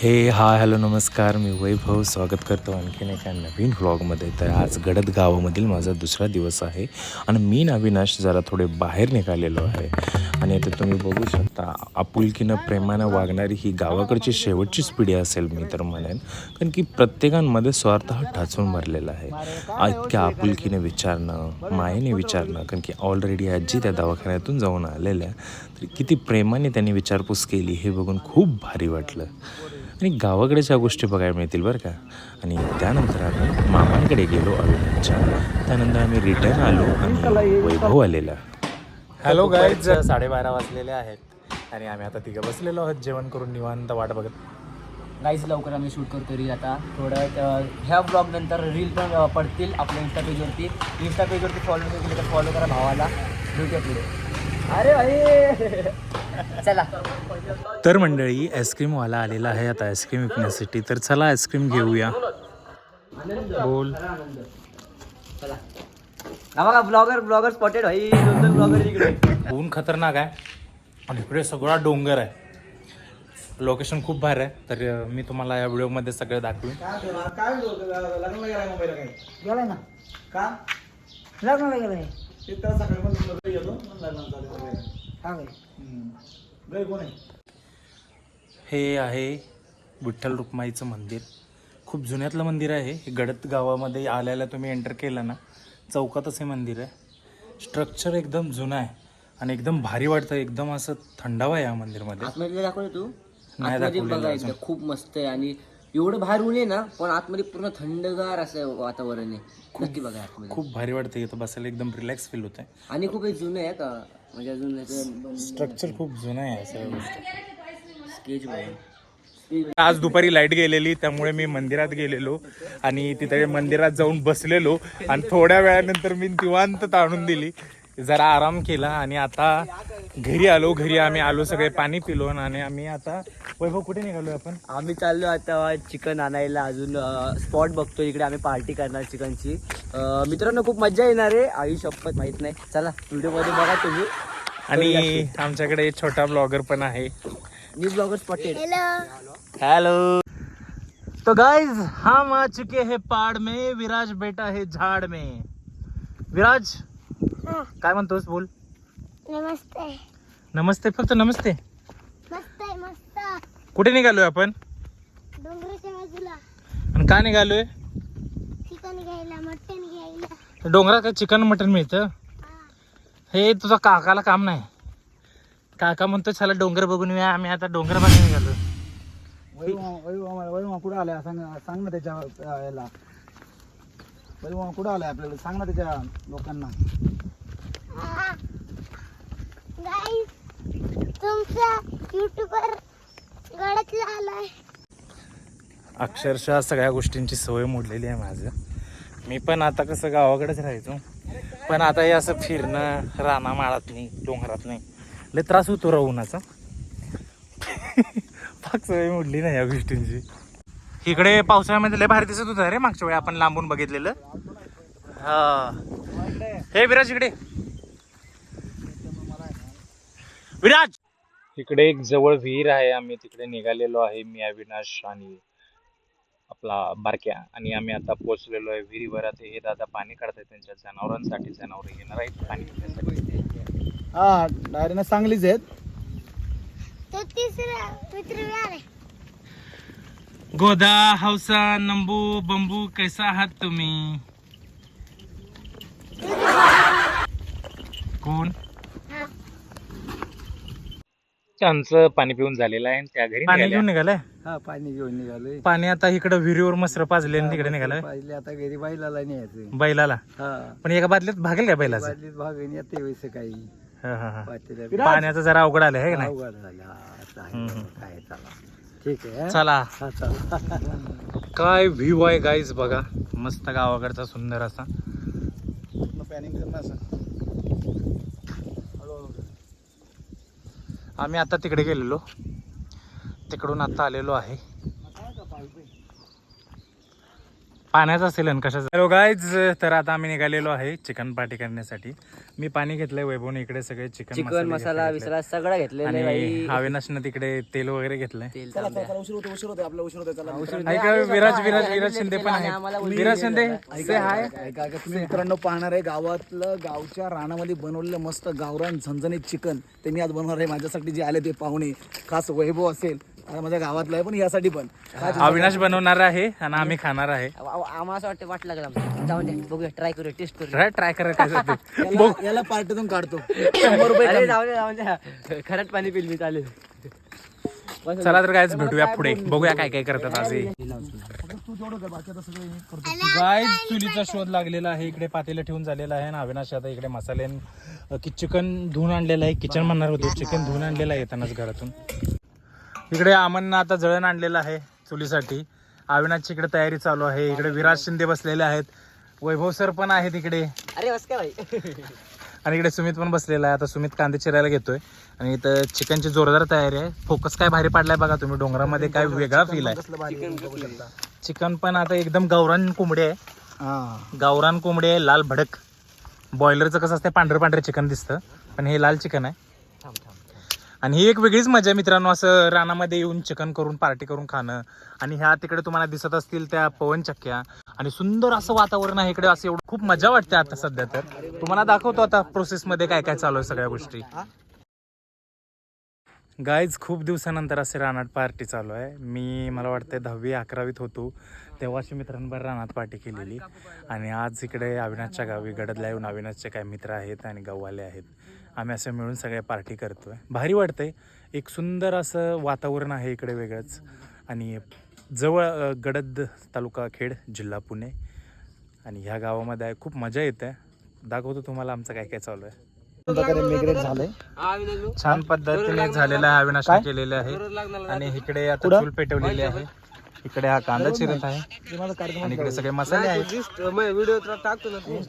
हे हा हॅलो नमस्कार. मी वैभव. स्वागत करतो आणखीन एका नवीन व्लॉगमध्ये. तर आज गडद गावामधील माझा दुसरा दिवस आहे आणि मी अविनाश जरा थोडे बाहेर निघालेलो आहे. आणि आता तुम्ही बघू शकता आपुलकीनं प्रेमानं वागणारी ही गावाकडची शेवटचीच पिढी असेल मी तर म्हणेन. कारण की प्रत्येकांमध्ये स्वार्थ हा ठाचून भरलेला आहे. इतक्या आपुलकीने विचारणं मायेने विचारणं कारण की ऑलरेडी आजी त्या दवाखान्यातून जाऊन आलेल्या. तर किती प्रेमाने त्यांनी विचारपूस केली हे बघून खूप भारी वाटलं. आणि गावाकडेच्या गोष्टी बघायला मिळतील बरं का. आणि त्यानंतर आम्ही मामांकडे गेलो अविनाशच्या त्यानंतर आम्ही रिटर्न आलो आणि वैभव आलेला. हॅलो गाईज साडेबारा वाजलेले आहेत आणि आम्ही आता तिघं बसलेलो आहोत जेवण करून निवांत वाट बघत. गाईज लवकर आम्ही शूट करतो रील आता. थोडं ह्या ब्लॉग नंतर रील पण पडतील आपल्या इन्स्टा पेजवरती इन्स्टा पेजवरती फॉलो नाही केलं तर फॉलो करा भावाला. भेटूया पुढे अरे भाई! चला. तर मंडळी आईस्क्रीमवाला आलेला आहे. आता आईस्क्रीम विकण्यासाठी तर चला आईस्क्रीम घेऊया. बोल. ब्लॉगर ब्लॉगर स्पॉटेड ऊन खतरनाक आहे. आणि इकडे सगळा डोंगर आहे. लोकेशन खूप भारी आहे. तर मी तुम्हाला या व्हिडिओमध्ये सगळं दाखवेन. काय गेलाय काय ना. का? लग्नाला गेलाय. सकाळी पण गेलो. लग्नाला हा कोण आहे? हे आहे विठ्ठल रुक्माईचं मंदिर. खूप जुन्यातलं मंदिर आहे. हे गडत गावामध्ये आल्याला तुम्ही एंटर केलं ना चौकातच हे मंदिर आहे. स्ट्रक्चर एकदम जुनं आहे आणि एकदम भारी वाटतं. एकदम असं थंडावा आहे या मंदिरमध्ये. आतमध्ये दाखवलं तू? नाही खूप मस्त आहे आणि एवढं बाहेर ऊन आहे ना पण आतमध्ये पूर्ण थंडगार असं वातावरण आहे. नक्की बघा आतमध्ये. खूप भारी वाटतं. इथं बसायला एकदम रिलॅक्स फील होत आहे आणि खूप जुनं आहे का म्हणजे अजून स्ट्रक्चर खूप जुनं आहे सगळ्या गोष्टी स्केच बघा आज दुपारी लाइट गेलेली त्यामुळे मी मंदिरात गेलेलो आणि तिथे मंदिरात जाऊन बसलेलो. आणि थोड्या वेळानंतर मी निवांत ताणून दिली. जरा आराम केला आणि आता घरी आलो. घरी आम्ही आलो सगळे पाणी पिलो आणि आम्ही आता वैभव कुठे निघालो आपण? आम्ही चाललो आता चिकन आणायला. अजून स्पॉट बघतो इकडे आम्ही पार्टी करणार चिकनची. मित्रांनो खूप मजा येणार आहे. आई शपथ माहीत नाही. चला व्हिडिओमध्ये बघा तुम्ही. आणि आमच्याकडे एक छोटा ब्लॉगर पण आहे. न्यू ब्लॉगर स्पॉटेड हेलो तो गाइज हम आ चुके हैं पहाड़ में विराज बेटा है झाड में। विराज काय म्हणतोस बोल? नमस्ते. नमस्ते फक्त नमस्ते. मस्त आहे मस्त. कुठे निघालोय आपण? डोंगराच्या बाजूला. आणि का निघालोय? चिकन घ्यायला मटण घ्यायला. डोंगरात काय चिकन मटन मिळतं? हे तुझा काकाला काम नाही. काका म्हणतो चला डोंगर बघून येऊया आम्ही आता डोंगर बघायला निघालो वैभव कुठं आलाय? सांग सांग ना त्याच्या अं, याला. वैभव कुठं आलाय आपल्याला? सांग ना त्याच्या लोकांना. गाईस तुमचा युट्यूबर गडतला आलाय. अक्षरशः सगळ्या गोष्टींची सवय मोडलेली आहे माझं. मी पण आता कसं गावाकडेच राहायचो. पण आता हे असं फिरणं राना माळात नाही डोंगरात नाही. लय त्रास होतो राहुनाचा उन्हाचा. सवय मोडली नाही या गोष्टींची. इकडे पावसाळ्यामध्ये लय भारी दिसत होतं रे मागच्या वेळी आपण लांबून बघितलेलं. हा. हे विराज इकडे. विराज! इकडे एक जवळ विहीर आहे आम्ही तिकडे निघालेलो आहे मी अविनाश आणि आपला बारक्या. आणि आम्ही आता पोहोचलेलो आहे विहिरीवर आता हे दादा पाणी काढतायत त्यांच्या जनावरांसाठी जनावर येणार आहेत पाणी पिण्यासाठी हा डायरेक्ट चांगलीच आहेत. तो तिसरा मित्र आहे गोदा हौसा नंबू बंबू कैसा आहात तुम्ही? कोण? हा. त्यांचं पाणी पिऊन झालेलं आहे आणि त्या घरी पाणी घेऊन निघालंय? हा पाणी घेऊन निघालोय. पाणी आता इकडे विहिरीवर मसर पाजले आणि तिकडे निघालंय. पाहिजे आता घरी बाईला न्यायचं बैलाला? हा. पण एका बादलीत भागेल का बैलाचं? बादलीत भागून येते वैसे काही हा, हा, हा. पातेल्या पाण्याचं जरा अवघड आलं आहे का नाही? अवघड झालं. आता आहे. काय चला ठीक आहे. हा? चला. हा चला. काय व्ह्यू आहे गाईज बघा. मस्त गावाकडचा सुंदर पॅनिंग असं. आम्ही आता तिकडे गेलेलो. तिकडून आता आलेलो आहे. पाण्याचा असेल आणि कशाचा? हॅलो गाईज तर आता आम्ही निघालेलो आहे चिकन पार्टी करण्यासाठी. मी पाणी घेतलंय वैभवने इकडे सगळे चिकन चिकन मसाला विसरा सगळं घेतलेलं आहे आणि अविनाशनं तिकडे तेल वगैरे घेतलंय. तेल चला तांबड्या. चला उशीर होतो उशीर होतो आपला उशीर होतो चला. ऐका विराज विराज विराज शिंदे पण आहे विराज शिंदे से हाय ऐका ऐका. तुम्ही मित्रांनो पाहणार आहे गावातलं गावच्या रानामध्ये बनवलेलं मस्त गावरान झणझणीत चिकन. ते मी आज बनवणार आहे माझ्यासाठी जे आले ते पाहुणे. खास वैभव असेल. आणि माझ्या गावातलं आहे पण यासाठी पण. अविनाश बनवणार आहे आणि आम्ही खाणार आहे. आम्हाला असं वाटतं वाट लागेल. जाऊन दे बघूया ट्राय करूया टेस्ट करूया. ट्राय ट्राय करायचं. याला- पार्टीतून काढतो. शंभर रुपये. जाऊ दे जाऊ दे. खरंच पाणी पिल मी चालेल. चला तर गायच भेटूया पुढे. बघूया काय काय करतात आज. आता. गाय चुलीचा शोध लागलेला आहे. इकडे पातेलं ठेवून झालेला आहे ना अविनाश आता इकडे मसाले की चिकन धुवून आणलेलं आहे. किचन म्हणणार होतो चिकन धुवून आणलेलं आहे येतानाच घरातून. इकडे अमननं आता जळण आणलेलं आहे चुलीसाठी. अविनाशची इकडे तयारी चालू आहे. इकडे विराज शिंदे बसलेले आहेत. वैभव सर पण आहेत इकडे. अरे बस काय भाई आणि इकडे सुमित पण बसलेला आहे. आता सुमित कांदे चिरायला घेतोय. आणि इथं चिकनची जोरदार तयारी आहे. फोकस काय भारी पाडलाय बघा तुम्ही. डोंगरामध्ये काय वेगळा फील आहे. चिकन पण आता एकदम गावरान कोंबडी आहे. हा. गावरान कोंबडी आहे लाल भडक. बॉयलरचं कसं असतं पांढरं पांढरं चिकन दिसतं. पण हे लाल चिकन आहे. थांब थांब. आणि ही एक वेगळीच मजा मित्रांनो असं रानामध्ये येऊन चिकन करून पार्टी करून खाणं. आणि ह्या तिकडे तुम्हाला दिसत असतील त्या पवन चक्क्या आणि सुंदर असं वातावरण आहे इकडे असं एवढं खूप मजा वाटते आता सध्या तर. तुम्हाला दाखवतो आता प्रोसेसमध्ये काय काय चालू आहे सगळ्या गोष्टी. गाईज खूप दिवसानंतर असे रानात पार्टी चालू आहे. मी मला वाटतं दहावी अकरावीत होतो. तेव्हाशी मित्रांबर रानात पार्टी केलेली. आणि आज इकडे अविनाशच्या गावी गडदला येऊन अविनाशचे काय मित्र आहेत आणि गाववाले आहेत. आम्ही असं मिळून सगळे पार्टी करतोय. भारी वाटतंय. एक सुंदर असं वातावरण आहे इकडे वेगळंच. आणि जवळ गडद तालुका खेड जिल्हा पुणे. आणि ह्या गावामध्ये आहे. खूप मजा येते. दाखवतो तुम्हाला आमचं काय काय चालू आहे. प्रकारे मिग्रेट झालंय. छान पद्धतीने झालेला आहे. अविनाशने केलेले आहे. आणि इकडे आता चूल पेटवलेली आहे. इकडे हा कांदा चिरत आहे. आणि इकडे सगळे मसाले आहेत.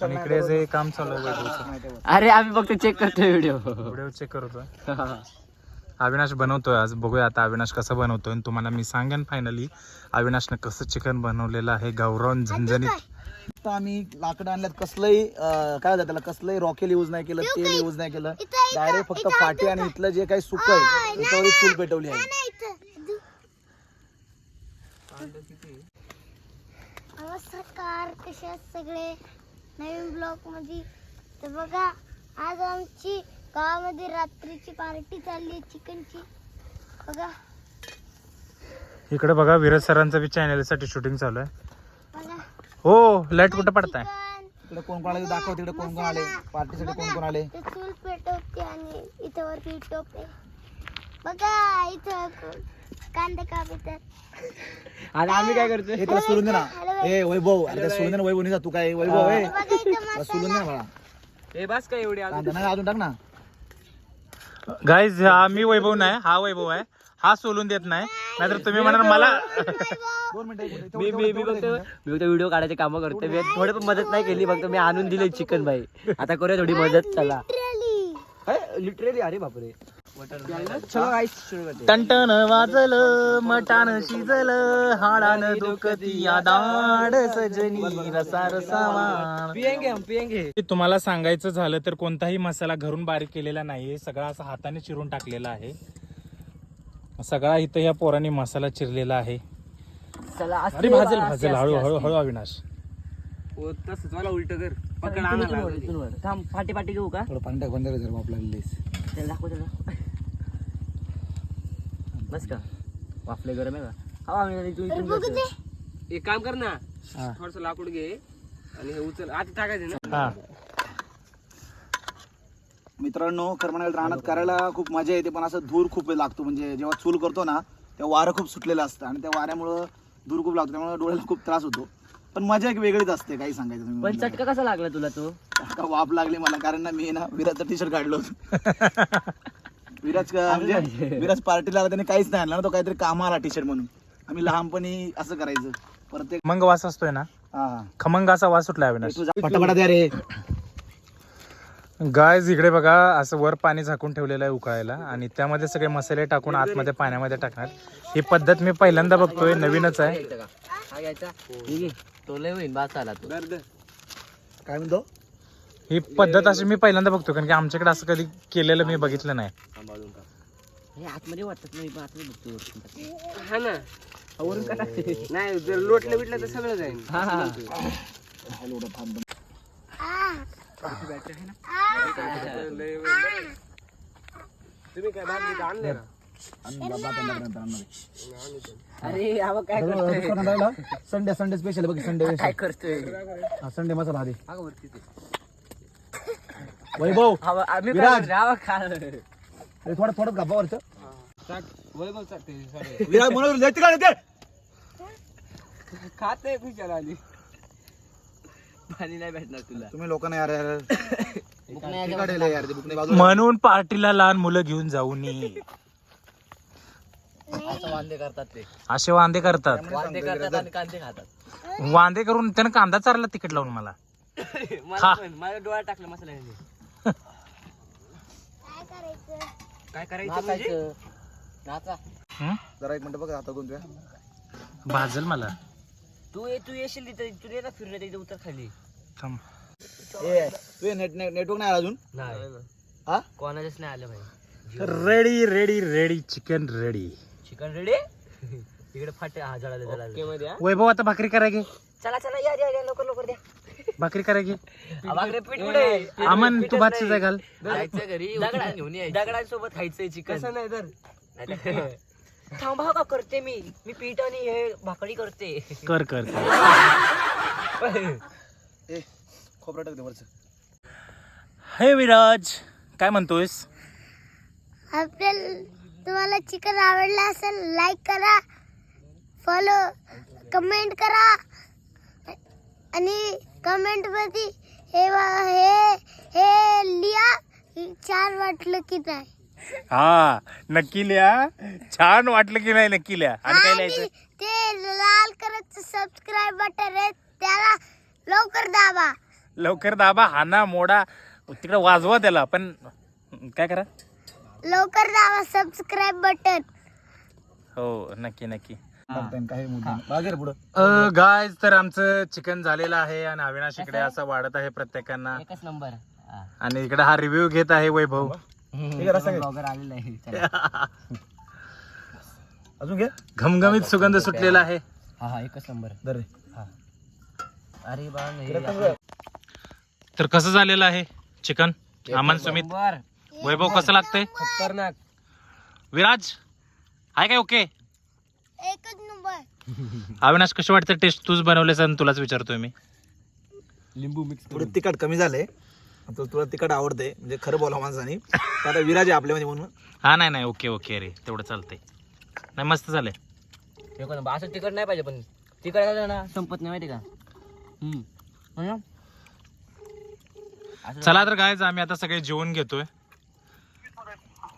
आणि इकडे जे काम चालू आहे. अरे आम्ही फक्त चेक करतोय व्हिडिओ व्हिडिओ चेक करतोय. अविनाश बनवतोय आज. बघूया आता अविनाश कसं बनवतोय आणि तुम्हाला मी सांगेन फायनली अविनाशनं कसं चिकन बनवलेलं आहे. गौरव झणझणीत आता आम्ही लाकडं आणल्यात कसलंही काय होतं त्याला कसलंही रॉकेल यूज नाही केलं तेल यूज नाही केलं. डायरेक्ट फक्त फाटी आणि इथलं जे काही सुक आहे त्याच्यावर चूल पेटवली आहे. नमस्कार कसे आहेत सगळे? नवीन ब्लॉगमध्ये. तर बघा आज आमची गावामध्ये रात्रीची पार्टी चालली चिकनची. बघा. इकडे बघा विरज सरांचं बी चॅनलसाठी शूटिंग चालू आहे. बघा. हो लाइट कुठं पडताय? इकडे कोण कोण आले दाखव तिकडे कोण कोण आले पार्टीसाठी कोण कोण आले ते चूल पेटवते आणि इथं वरती टोपे. बघा इथं कांदे आम्ही काय करतोय? हे त्याला सोडून दे ना. ए वैभव अरे सोडून दे ना वैभव नाही तू काय. वैभव ए बघा इथं त्याला सोडून दे ना मला हे बस काय एवढी कांदा नाही अजून टाक ना. गाईज हा मी वैभव नाही हा वैभव आहे. हा सोलून देत नाही. नाहीतर तुम्ही म्हणाल मला दोन मिनिटं. मी मी मी फक्त मी फक्त व्हिडिओ काढायचे काम करतोय. मी थोडे पण मदत नाही केली फक्त मी आणून दिले चिकन बाई. आता करूया थोडी मदत चला. लिटरली अरे बापरे. टंटन वाजलं मटान शिजलं हाडान दुखती दाड सजनी रसा पियेंगे तुम्हाला सांगायचं झालं तर कोणताही मसाला घरून बारीक केलेला नाहीये. सगळा असा हाताने चिरून टाकलेला आहे. सगळा इथं या पोरांनी मसाला चिरलेला आहे. चला अरे भाजेल भाजेल. हळू हळू हळू अविनाश. तसंच. मला उलट कर. पकड थांब फाटी पाटी घेऊ का? थोडं पाणी टाक बंद कर जरा आपल्याला लेस. त्याला दाखव त्याला बस का वाफले गरम आहे का? हा आम्ही तू इथून एक काम कर ना हा. थोडस लाकूड घे आणि हे उचल. आता टाकायचं ना. हा. मित्रांनो खरं म्हणाल रानात करायला खूप मजा येते पण असं धूर खूप लागतो. म्हणजे जेव्हा चूल करतो ना तेव्हा वारं खूप सुटलेलं असतं. आणि त्या वाऱ्यामुळं धूर खूप लागतो. त्यामुळे डोळ्याला खूप त्रास होतो. पण मजा एक वेगळीच असते काही सांगायचं तुम्ही पण चटका कसा लागला तुला तो? तर. आता वाफ लागली मला कारण ना मी ना विराजचा टी शर्ट काढलो होतो. विराज का- म्हणजे विराज पार्टीला आला त्याने काहीच नाही आणलं ना तो काहीतरी कामा आला टी शर्ट म्हणून. आम्ही लहानपणी असं करायचं. प्रत्येक मग वास असतोय ना? हा. खमंग असा वास सुटला अविनाश. फटाफटा द्या रे. गायज इकडे बघा असं वर पाणी झाकून ठेवलेलं आहे उकळायला आणि त्यामध्ये सगळे मसाले टाकून आतमध्ये पाण्यामध्ये टाकणार. ही पद्धत मी पहिल्यांदा बघतोय नवीनच आहे. हा घ्यायचा. ठीक आहे तो लय होईन बास आला तो. काय म्हणतो? ही पद्धत अशी मी पहिल्यांदा बघतो कारण की आमच्याकडे असं कधी केलेलं मी बघितलं नाही. हे आतमध्ये वाटत नाही पण आतमध्ये बघतो हा ना. वरून का टाकते? नाही जर लोटलं बिटलं तर सगळं जाईल. हा हा. तुम्ही काय भाजी आणले ना? अरे हा काय करतोय? संडे संडे स्पेशल बघ संडे काय करतोय? संडे मसाला आधी. हा बघ वरती ते. वैभव आम्ही काय विराज. हे थोडं थोडं गप्पा वरचं. वैभव चाटते सॉरी विराज म्हणून खात नाही खुशाल आली. पाणी नाही भेटणार तुला. तुम्ही लोकांना यार यार. बुक नाही तिखट आहे लय यार ते बुक नाही बाजूला. म्हणून पार्टीला लहान मुलं घेऊन जाऊ नये. असं वांदे करतात ते. असे वांदे करतात. वांदे करतात आणि कांदे खातात. वांदे करून त्यानं कांदा चारला तिकीट लावून मला. मला पण माझ्या डोळ्यात टाकलं मसाला काय करायचं? नाचायचं. नाचा. हं? जरा एक मिनिट बघ आता कोण तुझ्या भाजल मला. तू ये तू येशील तिथे तू ये ना फिरण्या तिथे उतर खाली. थांब. ए तुझे नेट नेटवर्क नाही आला अजून? नाही. हा? कोणाच्याच नाही आलं भाई ready ready ready chicken ready chicken ready इकडे फाटे हा जळाले जळाले. मध्ये हा? वैभव आता भाकरी करायची चला चला या या या लवकर लवकर द्या. भाकरी पीठ कुठे? अमन तू भात शिजाय घाल. जायचं घरी घेऊन दगडांसोबत खायचंय चिकन. कसं नाही तर. थांबा का करते मी. मी पीठ आणि हे भाकरी करते. कर कर. कर. ए खोबरं टाक दे वरचं. हे विराज काय म्हणतोयस? आपल्याला तुम्हाला चिकन आवडलं असेल लाईक करा फॉलो कमेंट करा. आणि कमेंटमध्ये हे वा- हे हे लिहा छान वाटलं की नाही. हा नक्की लिहा. छान वाटलं की नाही नक्की लिहा. आणि काय आणि लिहायचं? ते लाल कलरचं सबस्क्राईब बटन आहे त्याला लवकर दाबा. लवकर दाबा हाना मोडा तिकडे वाजवा त्याला पण काय करा? लवकर दाबा सबस्क्राईब बटन हो नक्की नक्की. काही मुद्दा बागेर पुढं. गायज तर आमचं चिकन झालेलं आहे आणि अविनाश इकडे असं वाढत आहे प्रत्येकांना. एकच नंबर. आणि इकडे हा रिव्ह्यू घेत आहे वैभव. ब्लॉगर आलेला आहे. चला. अजून घे. घमघमीत सुगंध सुटलेला आहे. हा हा एकच नंबर. दर रे. अरे बा नाही तर कसं झालेलं आहे चिकन? अमन सुमित. नंबर. वैभव कसं लागतंय? खतरनाक. विराज? आहे काय ओके एकच नंबर अविनाश कशी वाटतं टेस्ट तूच बनवलेस आणि तुलाच विचारतोय मी? लिंबू मिक्स थोडं तिखट कमी झालंय. आता तुला तिखट आवडते म्हणजे खरं बोला माणसाने. तर आता विराज आहे आपल्यामध्ये म्हणून. हा नाही नाही ओके ओके रे तेवढं चालतंय. नाही मस्त झालंय. असं तिकट नाही पाहिजे पण तिकट झालं ना संपत नाही माहिती का? हम्म. हो ना? असं चला तर गायज आम्ही आता सगळे जेवण घेतोय.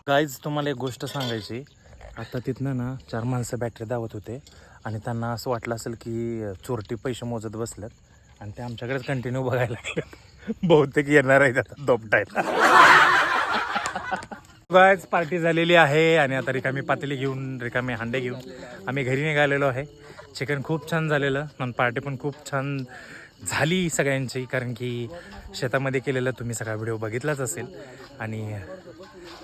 गायज तुम्हाला एक गोष्ट सांगायची. आता तिथनं ना चार माणसं बॅटरी दावत होते आणि त्यांना असं वाटलं असेल की चोरटी पैसे मोजत बसल्यात आणि ते आमच्याकडेच कंटिन्यू बघायला लागले बहुतेक येणार आहेत आता दोपटायला गायज पार्टी झालेली आहे आणि आता रिकामी पातेली घेऊन रिकामी हांडे घेऊन आम्ही घरी निघालेलो आहे. चिकन खूप छान झालेलं आणि पार्टी पण खूप छान झाली सगळ्यांची कारण की शेतामध्ये केलेलं तुम्ही सगळा व्हिडिओ बघितलाच असेल. आणि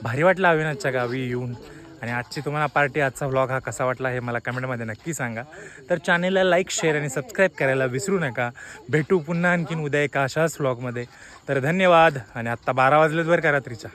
भारी वाटलं अविनाथच्या गावी येऊन. आणि आजची तुम्हाला पार्टी आजचा व्लॉग हा कसा वाटला हे मला कमेंटमध्ये नक्की सांगा. तर चॅनेलला लाईक शेअर आणि सबस्क्राईब करायला विसरू नका. भेटू पुन्हा आणखीन उद्या एका अशाच व्लॉगमध्ये तर धन्यवाद आणि आत्ता बारा वाजलेत बरं का रात्रीच्या.